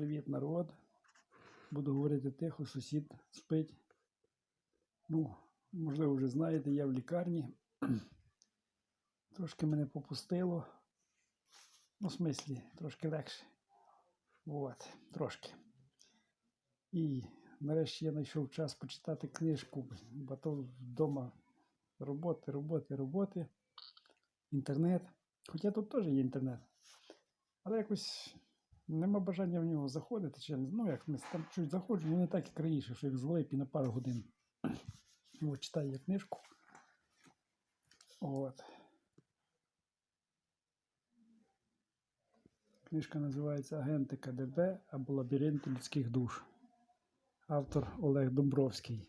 Привіт, народ. Буду говорити тихо, сусід спить. Ну, можливо, вже знаєте, я в лікарні. Трошки мене попустило. Ну, в смислі, трошки легше. От, трошки. І нарешті я знайшов час почитати книжку, бо то вдома роботи, роботи, роботи, інтернет. Хоча тут теж є інтернет. Але якось нема бажання в нього заходити. Чи, ну, як ми там чуть заходжу, ну не так як раніше, що як злейпі на пару годин. От, читаю книжку. От. Книжка називається Агенти КДБ або Лабіринти людських душ. Автор Олег Домбровський.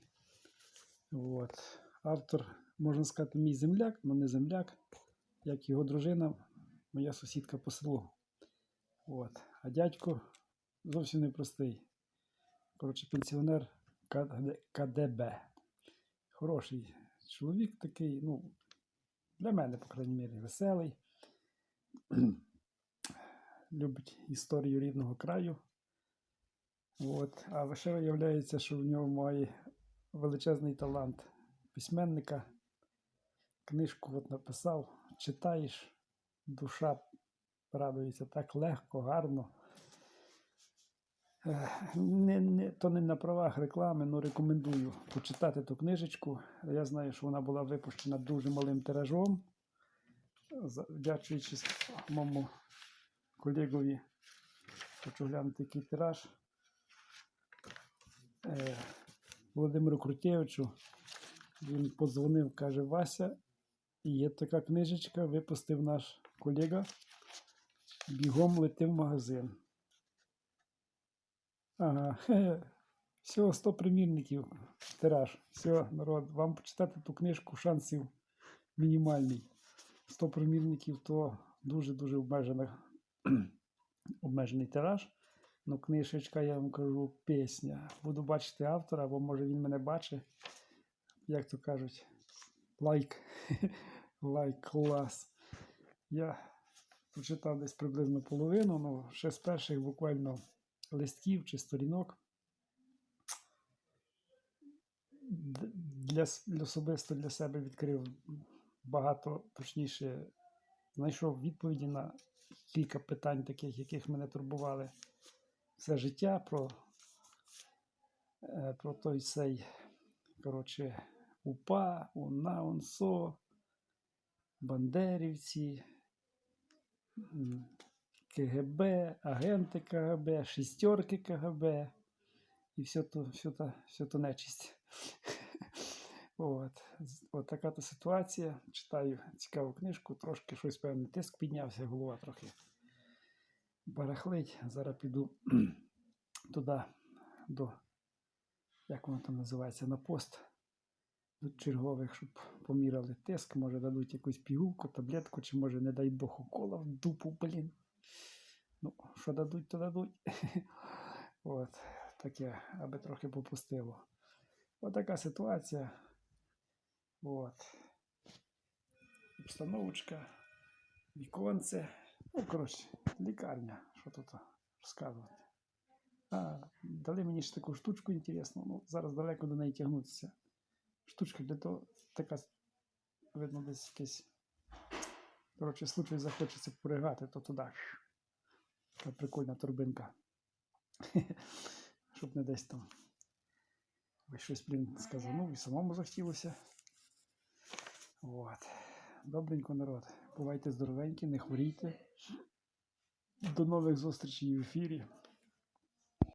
От. Автор, можна сказати, мій земляк, але не земляк, як його дружина, моя сусідка по селу. От. А дядько зовсім непростий. Коротше, пенсіонер КДБ. Хороший чоловік такий, ну, для мене, по крайній мірі, веселий. Любить історію рідного краю. От. А ще виявляється, що в нього має величезний талант письменника. Книжку от написав, читаєш, душа радується так легко, гарно. Не, не, то не на правах реклами, але рекомендую почитати ту книжечку. Я знаю, що вона була випущена дуже малим тиражом. Завдячуючи моєму колегові, хочу глянути який тираж. Е, Володимиру Крутєвичу. Він подзвонив, каже: Вася, є така книжечка, випустив наш колега. Бігом лети в магазин. Ага. Всього 100 примірників. Тираж. Все, народ, вам почитати ту книжку шансів мінімальний. 100 примірників то дуже-дуже обмежений тираж. Ну, книжечка, я вам кажу, пісня. Буду бачити автора, або може він мене бачить. Як то кажуть, лайк. лайк клас. Я прочитав десь приблизно половину, ну, ще з перших буквально листків чи сторінок. Для, для особисто для себе відкрив багато, точніше, знайшов відповіді на кілька питань, таких, яких мене турбували все життя, про, е, про той сей, коротше, УПА, УНА, УНСО, Бандерівці, КГБ, агенти КГБ, шістерки КГБ і все то, все то, все то нечисть. От. От така то ситуація. Читаю цікаву книжку, трошки щось певний тиск піднявся, голова трохи барахлить. Зараз піду туди, до, як воно там називається, на пост до чергових, щоб поміряли тиск, може дадуть якусь пігулку, таблетку, чи може, не дай Бог, укола в дупу, блін. Ну, що дадуть, то дадуть. От, таке, аби трохи попустило. От така ситуація. От. Обстановочка, віконце. Ну, коротше, лікарня. Що тут розказувати? А, дали мені ж таку штучку інтересну. Ну, зараз далеко до неї тягнутися. Штучка для того, така, видно, десь якесь. Коротше, случай захочеться поригати, то туди. Така прикольна торбинка. Щоб не десь там. Щось, блін, сказанув і самому захотілося. От. Добренько, народ. Бувайте здоровенькі, не хворійте. До нових зустрічей в ефірі.